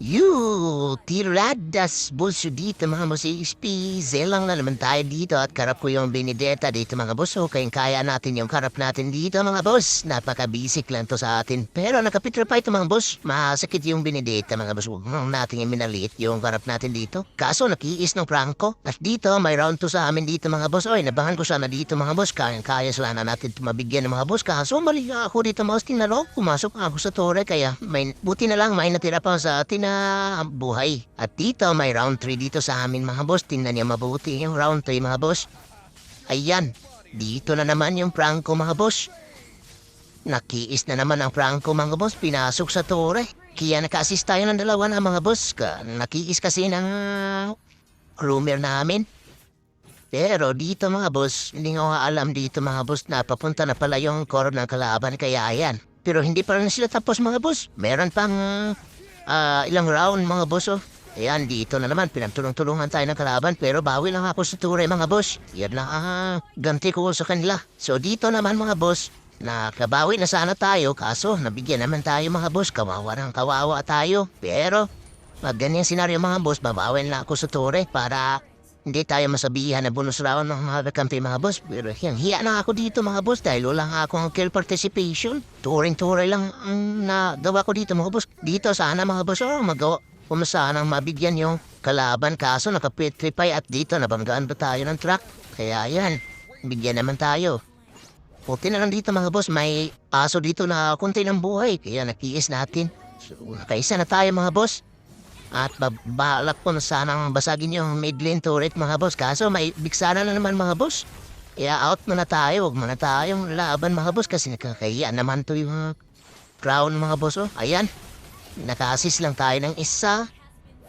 You, tiradas bulso dito mga boss XP. Zelang na naman tayo dito at karap ko yung Benedetta dito mga boss. So, kayang kaya natin yung karap natin dito mga boss. Napaka-basic lang to sa atin. Pero nakapitra pa ito mga boss. Masakit yung Benedetta mga boss. Huwag nang natin yung minalit yung karap natin dito. Kaso nakiis ng prangko. At dito, may round to sa amin dito mga boss. Oy, nabangan ko sana dito mga boss. Kayang kaya sana natin mabigyan ng mga boss. Kaso mali ako dito mga boss. Tinalo, pumasok ako sa tore. Kaya may, buti na lang may natira pa sa atin na buhay. At dito, may round 3 dito sa amin mga boss. Tingnan niya mabuti yung round 3 mga boss. Ayan, dito na naman yung prangko mga boss. Nakiis na naman ang prangko mga boss. Pinasok sa tore. Kaya naka-assist tayo ng dalawa na mga boss. Ka, nakiis kasi ng rumor namin. Pero dito mga boss, hindi ko alam dito mga boss na papunta na pala yung core ng kalaban kaya ayan. Pero hindi pa rin sila tapos mga boss. Meron pang ah, ilang round mga boss oh. Ayan, dito na naman, pinagtulong-tulungan tayo ng kalaban pero bawi lang ako sa ture mga boss. Yan ang ah, ganti ko sa kanila. So dito naman mga boss, nakabawi na sana tayo kaso nabigyan naman tayo mga boss. Kawawa ng kawawa tayo. Pero pag ganyan senaryo mga boss, babawin lang ako sa ture para hindi tayo masabihan na bonus round ng mga kampi mga boss. Pero yan, hiya na ako dito mga boss dahil wala nga akong kill participation. Turing-turing lang ang nagawa ko dito mga boss. Dito sana mga boss, oh, magawa. Kung sanang mabigyan yung kalaban kaso nakapetrify at dito nabanggaan pa tayo ng truck. Kaya yan, bigyan naman tayo. Puti na lang dito mga boss, may aso dito na kunti ng buhay. Kaya nakiis natin. So, nakaisa na tayo mga boss. At babalak ko na sanang basagin yung mid lane turret mga boss. Kaso may bigsana na naman mga boss. Kaya out muna tayo. Huwag muna tayong laban mga boss. Kasi nakakahiya naman to yung crown mga boss. Oh. Ayan. Naka-assist lang tayo ng isa.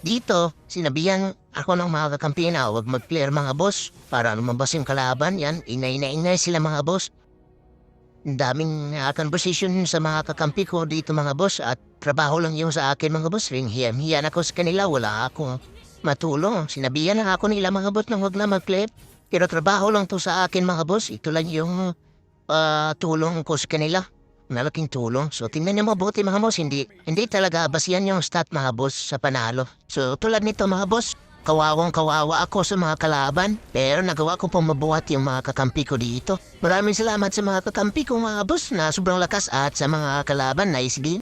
Dito, sinabihan ako ng mga kakampi na huwag mag-clear mga boss. Para lumabas yung kalaban. Yan, inay-inay sila mga boss. Ang daming uh, conversation sa mga kakampi ko dito mga boss at trabaho lang yung sa akin mga boss. Ring hiyam hiyan ako sa kanila, wala ako matulong. Sinabihan na ako nila mga boss na huwag na mag-clip. Pero trabaho lang to sa akin mga boss. Ito lang yung ah, tulong ko sa kanila. Malaking tulong. So tingnan niyo mabuti mga boss. Hindi, hindi talaga basihan yung stat mga boss sa panalo. So tulad nito mga boss. Kawawang kawawa ako sa mga kalaban, pero nagawa ko pong mabuhat yung mga kakampi ko dito. Maraming salamat sa mga kakampi ko mga boss na sobrang lakas at sa mga kalaban na isigin.